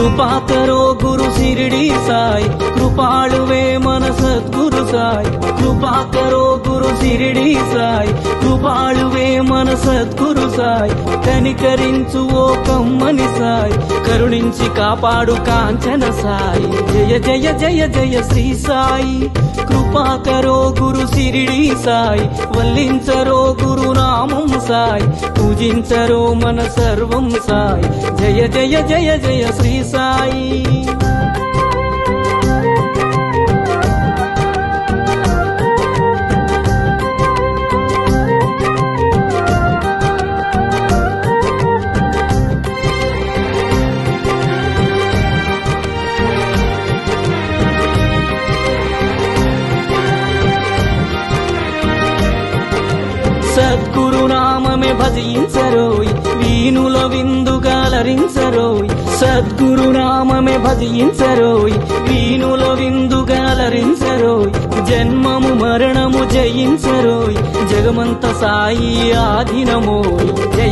కృపాకరో గురు సిరిడి సాయి. కృపాళువే మన సద్గురు సాయి. కృపాకరో గురు సిరిడి సాయి. కృపాళువే మన సద్గురు సాయి. కనికరించు ఓ కమ్మని సాయి. కరుణించి కాపాడు కాంచన సాయి. జయ జయ జయ జయ శ్రీ సాయి. కృపాకరో గురు సిరిడి సాయి. వల్లించరో గురు నామం సాయి పూజించరో మన సర్వం సాయి జయ జయ జయ జయ శ్రీ సాయి సద్గురు నామమే భజించరోయ్ వీణుల విందుగాలరించరోయ్ సద్గురు నామమే భజించరోయ్ వీణుల విందుగాలరించరోయ్ జన్మము మరణము జయించరోయ్ జగమంత సాయి ఆధీనమో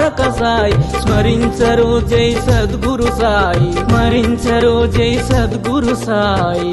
తారక సాయి. స్మరించరు జై సద్గురు సాయి. స్మరించరు జై సద్గురు సాయి.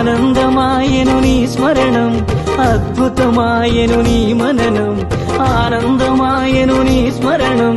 ఆనందమాయను నీ స్మరణం అద్భుతమాయను నీ మననం ఆనందమాయను నీ స్మరణం.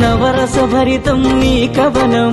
నవరస భరితం నీ కవనం